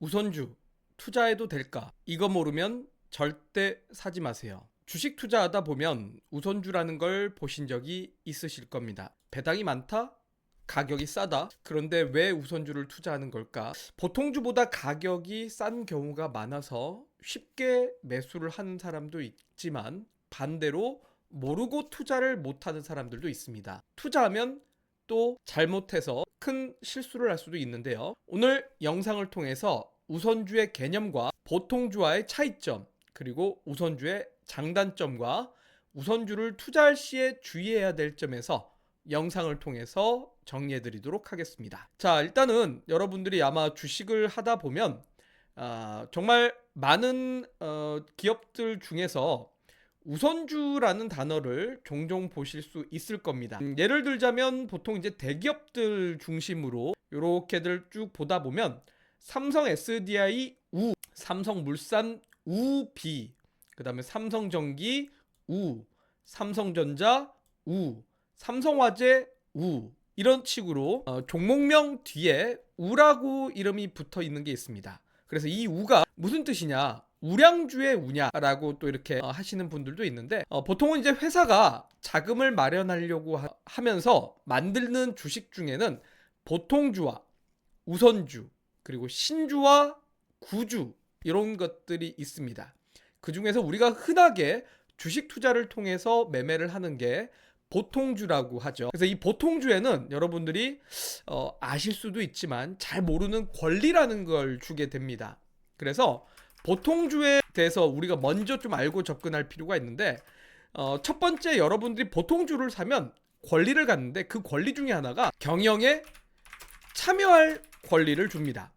우선주 투자해도 될까? 이거 모르면 절대 사지 마세요. 주식 투자하다 보면 우선주라는 걸 보신 적이 있으실 겁니다. 배당이 많다? 가격이 싸다? 그런데 왜 우선주를 투자하는 걸까? 보통주보다 가격이 싼 경우가 많아서 쉽게 매수를 하는 사람도 있지만 반대로 모르고 투자를 못하는 사람들도 있습니다. 투자하면 또 잘못해서 큰 실수를 할 수도 있는데요. 오늘 영상을 통해서 우선주의 개념과 보통주와의 차이점, 그리고 우선주의 장단점과 우선주를 투자할 시에 주의해야 될 점에서 영상을 통해서 정리해 드리도록 하겠습니다. 자, 일단은 여러분들이 아마 주식을 하다 보면 아, 정말 많은 어, 기업들 중에서 우선주라는 단어를 종종 보실 수 있을 겁니다. 음, 예를 들자면 보통 이제 대기업들 중심으로 이렇게들 쭉 보다 보면 삼성 SDI 우, 삼성물산 우비, 그다음에 삼성전기 우, 삼성전자 우, 삼성화재 우 이런 식으로 어, 종목명 뒤에 우라고 이름이 붙어 있는 게 있습니다. 그래서 이 우가 무슨 뜻이냐? 우량주의 우냐라고 또 이렇게 어, 하시는 분들도 있는데 어, 보통은 이제 회사가 자금을 마련하려고 하, 면서 만드는 주식 중에는 보통주와 우선주 그리고 신주와 구주 이런 것들이 있습니다. 그 중에서 우리가 흔하게 주식 투자를 통해서 매매를 하는 게 보통주라고 하죠. 그래서 이 보통주에는 여러분들이 어, 아실 수도 있지만 잘 모르는 권리라는 걸 주게 됩니다. 그래서 보통주에 대해서 우리가 먼저 좀 알고 접근할 필요가 있는데 어, 첫 번째 여러분들이 보통주를 사면 권리를 갖는데 그 권리 중에 하나가 경영에 참여할 권리를 줍니다.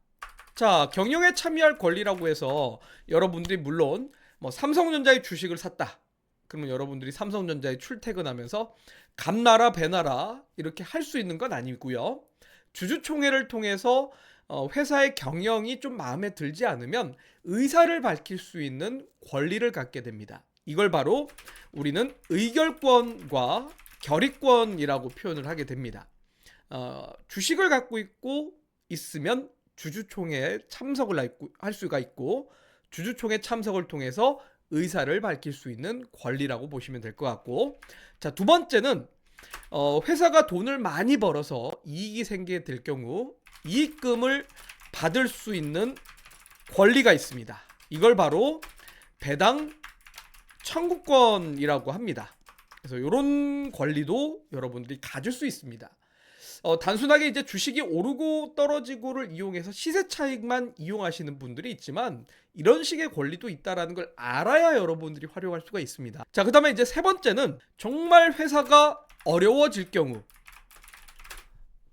자, 경영에 참여할 권리라고 해서 여러분들이 물론 뭐 삼성전자의 주식을 샀다. 그러면 여러분들이 삼성전자에 출퇴근하면서 감나라 배나라 이렇게 할 수 있는 건 아니고요. 주주총회를 통해서 어, 회사의 경영이 좀 마음에 들지 않으면 의사를 밝힐 수 있는 권리를 갖게 됩니다. 이걸 바로 우리는 의결권과 결의권이라고 표현을 하게 됩니다. 어, 주식을 갖고 있고 있으면 주주총회에 참석을 할 수가 있고 주주총회 참석을 통해서 의사를 밝힐 수 있는 권리라고 보시면 될 것 같고 자 두 번째는 어, 회사가 돈을 많이 벌어서 이익이 생기게 될 경우 이익금을 받을 수 있는 권리가 있습니다. 이걸 바로 배당 청구권이라고 합니다. 그래서 이런 권리도 여러분들이 가질 수 있습니다. 어, 단순하게 이제 주식이 오르고 떨어지고를 이용해서 시세 차익만 이용하시는 분들이 있지만 이런 식의 권리도 있다라는 걸 알아야 여러분들이 활용할 수가 있습니다. 자, 그다음에 이제 세 번째는 정말 회사가 어려워질 경우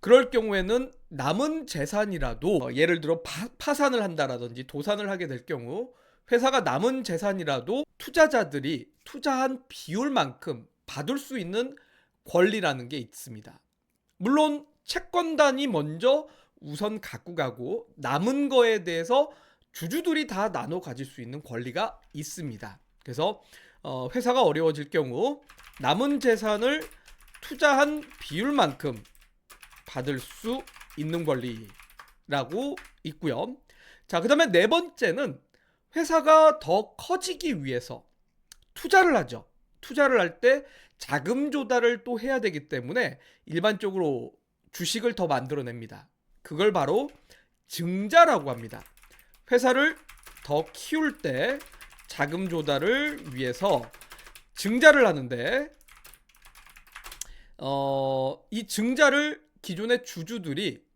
그럴 경우에는 남은 재산이라도 어, 예를 들어 파, 산을 한다라든지 도산을 하게 될 경우 회사가 남은 재산이라도 투자자들이 투자한 비율만큼 받을 수 있는 권리라는 게 있습니다. 물론 채권단이 먼저 우선 갖고 가고 남은 거에 대해서 주주들이 다 나눠 가질 수 있는 권리가 있습니다. 그래서 어, 회사가 어려워질 경우 남은 재산을 투자한 비율만큼 받을 수 있는 권리라고 있고요. 자, 그 다음에 네 번째는 회사가 더 커지기 위해서 투자를 하죠. 투자를 할 때 자금 조달을 또 해야 되기 때문에 일반적으로 주식을 더 만들어냅니다. 그걸 바로 증자라고 합니다. 회사를 더 키울 때 자금 조달을 위해서 증자를 하는데 어, 이 증자를 기존의 주주들이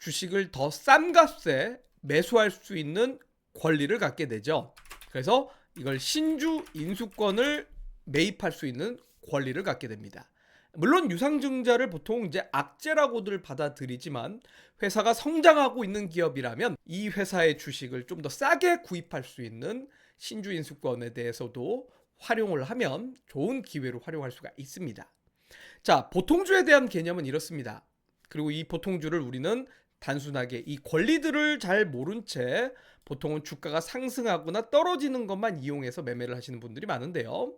주식을 더 싼 값에 매수할 수 있는 권리를 갖게 되죠. 그래서 이걸 신주 인수권을 매입할 수 있는 권리를 갖게 됩니다. 물론 유상증자를 보통 이제 악재라고들 받아들이지만 회사가 성장하고 있는 기업이라면 이 회사의 주식을 좀 더 싸게 구입할 수 있는 신주 인수권에 대해서도 활용을 하면 좋은 기회로 활용할 수가 있습니다. 자, 보통주에 대한 개념은 이렇습니다. 그리고 이 보통주를 우리는 단순하게 이 권리들을 잘 모른 채 보통은 주가가 상승하거나 떨어지는 것만 이용해서 매매를 하시는 분들이 많은데요.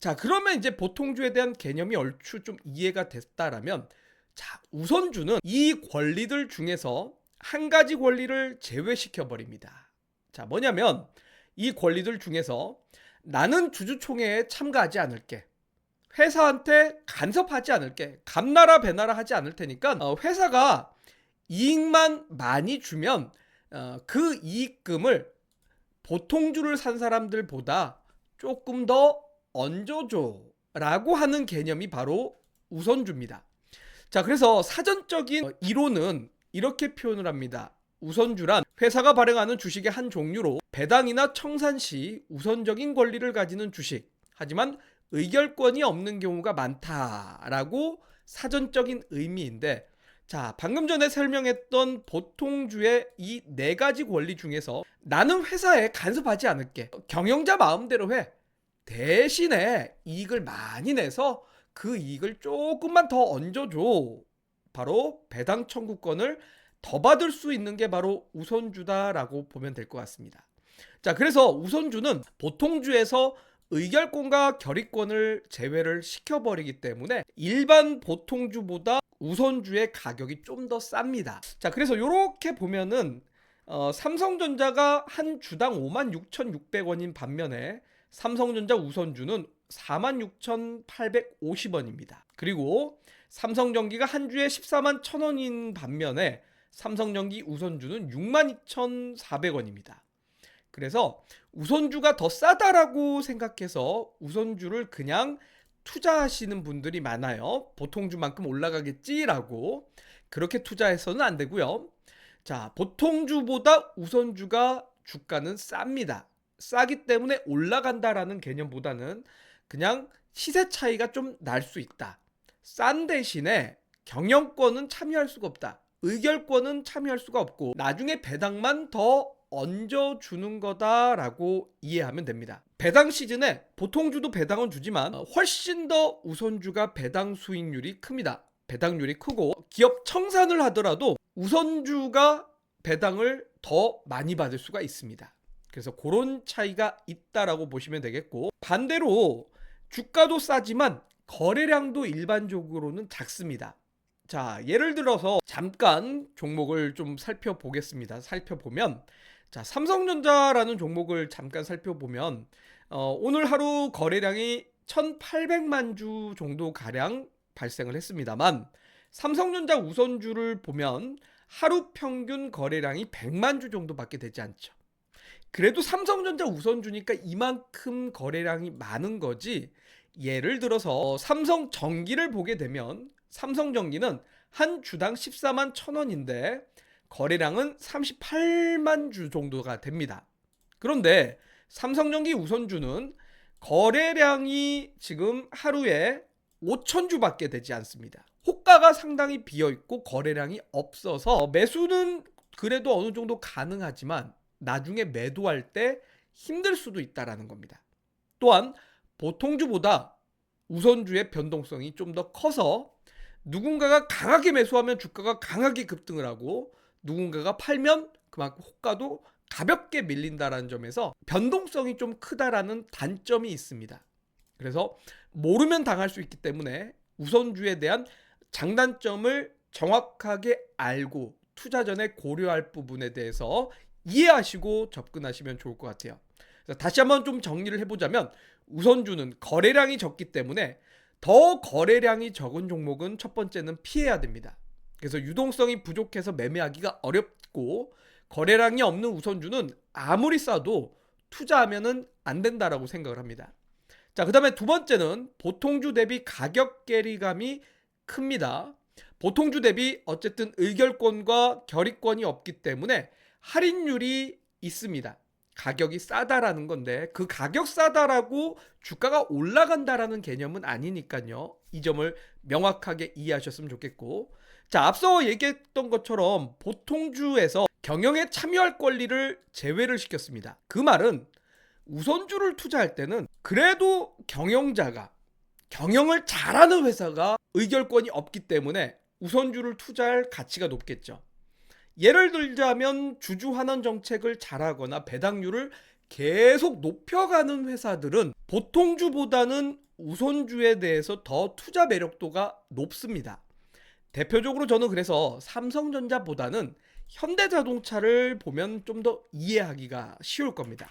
자, 그러면 이제 보통주에 대한 개념이 얼추 좀 이해가 됐다라면 자, 우선주는 이 권리들 중에서 한 가지 권리를 제외시켜 버립니다. 자, 뭐냐면 이 권리들 중에서 나는 주주총회에 참가하지 않을게. 회사한테 간섭하지 않을게. 감나라 배나라 하지 않을 테니까 어, 회사가 이익만 많이 주면 어, 그 이익금을 보통주를 산 사람들보다 조금 더 얹어줘 라고 하는 개념이 바로 우선주입니다. 자, 그래서 사전적인 어, 이론은 이렇게 표현을 합니다. 우선주란 회사가 발행하는 주식의 한 종류로 배당이나 청산 시 우선적인 권리를 가지는 주식. 하지만 의결권이 없는 경우가 많다라고 사전적인 의미인데 자, 방금 전에 설명했던 보통주의 이 네 가지 권리 중에서 나는 회사에 간섭하지 않을게. 경영자 마음대로 해. 대신에 이익을 많이 내서 그 이익을 조금만 더 얹어줘. 바로 배당 청구권을 더 받을 수 있는 게 바로 우선주다라고 보면 될 것 같습니다. 자, 그래서 우선주는 보통주에서 의결권과 결의권을 제외를 시켜버리기 때문에 일반 보통주보다 우선주의 가격이 좀 더 쌉니다. 자, 그래서 이렇게 보면은 어, 삼성전자가 한 주당 56,600원인 반면에 삼성전자 우선주는 46,850원입니다. 그리고 삼성전기가 한 주에 14만 1,000원인 반면에 삼성전기 우선주는 62,400원입니다. 그래서 우선주가 더 싸다라고 생각해서 우선주를 그냥 투자하시는 분들이 많아요. 보통주만큼 올라가겠지라고 그렇게 투자해서는 안 되고요. 자, 보통주보다 우선주가 주가는 쌉니다. 싸기 때문에 올라간다라는 개념보다는 그냥 시세 차이가 좀 날 수 있다. 싼 대신에 경영권은 참여할 수가 없다. 의결권은 참여할 수가 없고 나중에 배당만 더 얹어주는 거다라고 이해하면 됩니다. 배당 시즌에 보통주도 배당은 주지만 훨씬 더 우선주가 배당 수익률이 큽니다. 배당률이 크고 기업 청산을 하더라도 우선주가 배당을 더 많이 받을 수가 있습니다. 그래서 그런 차이가 있다라고 보시면 되겠고 반대로 주가도 싸지만 거래량도 일반적으로는 작습니다. 자, 예를 들어서 잠깐 종목을 좀 살펴보겠습니다. 살펴보면 자, 삼성전자라는 종목을 잠깐 살펴보면 어, 오늘 하루 거래량이 1,800만 주 정도 가량 발생을 했습니다만 삼성전자 우선주를 보면 하루 평균 거래량이 100만 주 정도밖에 되지 않죠. 그래도 삼성전자 우선주니까 이만큼 거래량이 많은 거지. 예를 들어서 삼성 전기를 보게 되면 삼성 전기는 한 주당 14만 1,000원인데 거래량은 38만 주 정도가 됩니다. 그런데 삼성전기 우선주는 거래량이 지금 하루에 5천 주밖에 되지 않습니다. 호가가 상당히 비어 있고 거래량이 없어서 매수는 그래도 어느 정도 가능하지만 나중에 매도할 때 힘들 수도 있다라는 겁니다. 또한 보통주보다 우선주의 변동성이 좀 더 커서 누군가가 강하게 매수하면 주가가 강하게 급등을 하고 누군가가 팔면 그만큼 호가도 가볍게 밀린다라는 점에서 변동성이 좀 크다라는 단점이 있습니다. 그래서 모르면 당할 수 있기 때문에 우선주에 대한 장단점을 정확하게 알고 투자 전에 고려할 부분에 대해서 이해하시고 접근하시면 좋을 것 같아요. 다시 한번 좀 정리를 해보자면 우선주는 거래량이 적기 때문에 더 거래량이 적은 종목은 첫 번째는 피해야 됩니다. 그래서 유동성이 부족해서 매매하기가 어렵고 거래량이 없는 우선주는 아무리 싸도 투자하면은 안 된다라고 생각을 합니다. 자, 그다음에 두 번째는 보통주 대비 가격 괴리감이 큽니다. 보통주 대비 어쨌든 의결권과 결의권이 없기 때문에 할인율이 있습니다. 가격이 싸다라는 건데 그 가격 싸다라고 주가가 올라간다라는 개념은 아니니까요. 이 점을 명확하게 이해하셨으면 좋겠고 자, 앞서 얘기했던 것처럼 보통주에서 경영에 참여할 권리를 제외를 시켰습니다. 그 말은 우선주를 투자할 때는 그래도 경영자가 경영을 잘하는 회사가 의결권이 없기 때문에 우선주를 투자할 가치가 높겠죠. 예를 들자면 주주 환원 정책을 잘하거나 배당률을 계속 높여가는 회사들은 보통주보다는 우선주에 대해서 더 투자 매력도가 높습니다. 대표적으로 저는 그래서 삼성전자보다는 현대자동차를 보면 좀 더 이해하기가 쉬울 겁니다.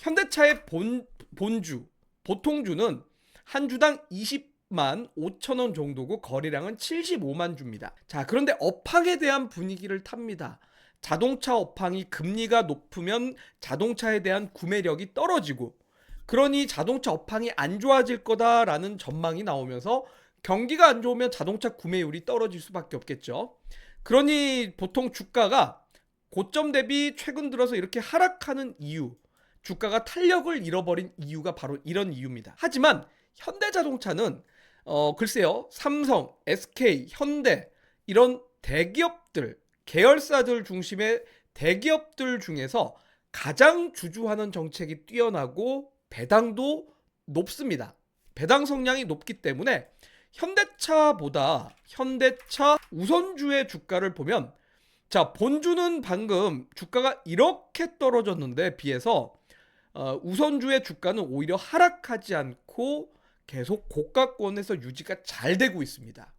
현대차의 본, 본주, 보통주는 한 주당 20만 5천 원 정도고 거래량은 75만 주입니다. 자, 그런데 업황에 대한 분위기를 탑니다. 자동차 업황이 금리가 높으면 자동차에 대한 구매력이 떨어지고 그러니 자동차 업황이 안 좋아질 거다라는 전망이 나오면서 경기가 안 좋으면 자동차 구매율이 떨어질 수밖에 없겠죠. 그러니 보통 주가가 고점 대비 최근 들어서 이렇게 하락하는 이유, 주가가 탄력을 잃어버린 이유가 바로 이런 이유입니다. 하지만 현대자동차는 어 글쎄요 삼성, SK, 현대 이런 대기업들 계열사들 중심의 대기업들 중에서 가장 주주하는 정책이 뛰어나고 배당도 높습니다. 배당 성량이 높기 때문에 현대차보다 현대차 우선주의 주가를 보면 자 본주는 방금 주가가 이렇게 떨어졌는데 비해서 어, 우선주의 주가는 오히려 하락하지 않고 계속 고가권에서 유지가 잘 되고 있습니다.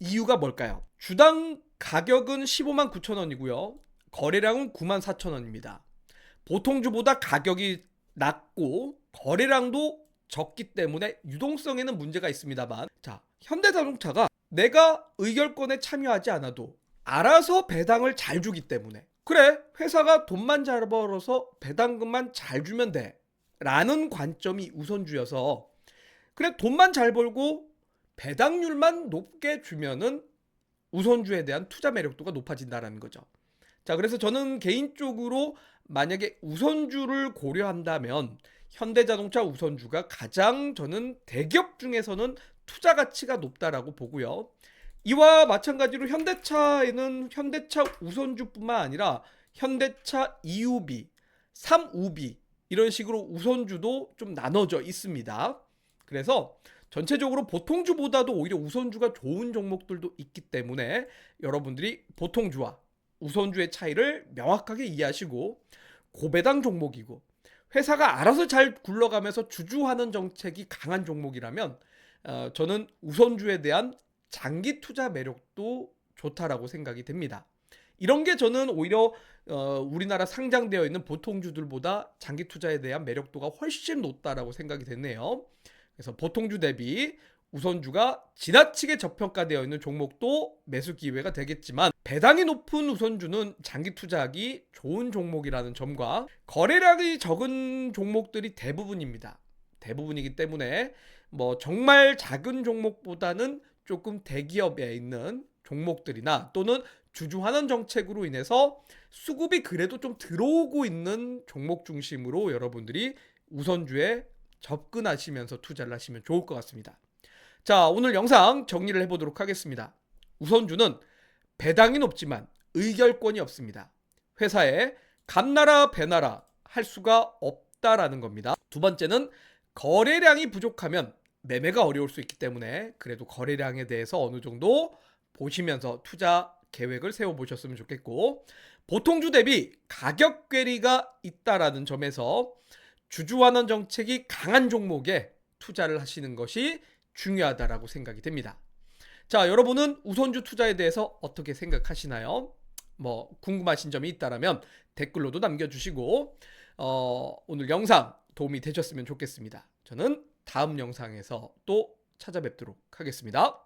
이유가 뭘까요? 주당 가격은 15만 9천 원이고요. 거래량은 9만 4천 원입니다. 보통주보다 가격이 낮고 거래량도 적기 때문에 유동성에는 문제가 있습니다만 자 현대자동차가 내가 의결권에 참여하지 않아도 알아서 배당을 잘 주기 때문에. 그래 회사가 돈만 잘 벌어서 배당금만 잘 주면 돼. 라는 관점이 우선주여서. 그래 돈만 잘 벌고 배당률만 높게 주면은 우선주에 대한 투자 매력도가 높아진다라는 거죠. 자, 그래서 저는 개인적으로 만약에 우선주를 고려한다면 현대자동차 우선주가 가장 저는 대기업 중에서는 투자 가치가 높다라고 보고요. 이와 마찬가지로 현대차에는 현대차 우선주뿐만 아니라 현대차 2UB, 3UB 이런 식으로 우선주도 좀 나눠져 있습니다. 그래서 전체적으로 보통주보다도 오히려 우선주가 좋은 종목들도 있기 때문에 여러분들이 보통주와 우선주의 차이를 명확하게 이해하시고 고배당 종목이고 회사가 알아서 잘 굴러가면서 주주하는 정책이 강한 종목이라면 어, 저는 우선주에 대한 장기 투자 매력도 좋다라고 생각이 됩니다. 이런 게 저는 오히려 어, 우리나라 상장되어 있는 보통주들보다 장기 투자에 대한 매력도가 훨씬 높다라고 생각이 됐네요. 그래서 보통주 대비 우선주가 지나치게 저평가되어 있는 종목도 매수 기회가 되겠지만 배당이 높은 우선주는 장기 투자하기 좋은 종목이라는 점과 거래량이 적은 종목들이 대부분입니다. 대부분이기 때문에 뭐 정말 작은 종목보다는 조금 대기업에 있는 종목들이나 또는 주주환원 정책으로 인해서 수급이 그래도 좀 들어오고 있는 종목 중심으로 여러분들이 우선주에 접근하시면서 투자를 하시면 좋을 것 같습니다. 자, 오늘 영상 정리를 해보도록 하겠습니다. 우선주는 배당이 높지만 의결권이 없습니다. 회사에 감나라 배나라 할 수가 없다라는 겁니다. 두 번째는 거래량이 부족하면 매매가 어려울 수 있기 때문에 그래도 거래량에 대해서 어느 정도 보시면서 투자 계획을 세워 보셨으면 좋겠고 보통주 대비 가격 괴리가 있다라는 점에서 주주환원 정책이 강한 종목에 투자를 하시는 것이 중요하다라고 생각이 됩니다. 자, 여러분은 우선주 투자에 대해서 어떻게 생각하시나요? 뭐 궁금하신 점이 있다라면 댓글로도 남겨주시고 어, 오늘 영상 도움이 되셨으면 좋겠습니다. 저는 다음 영상에서 또 찾아뵙도록 하겠습니다.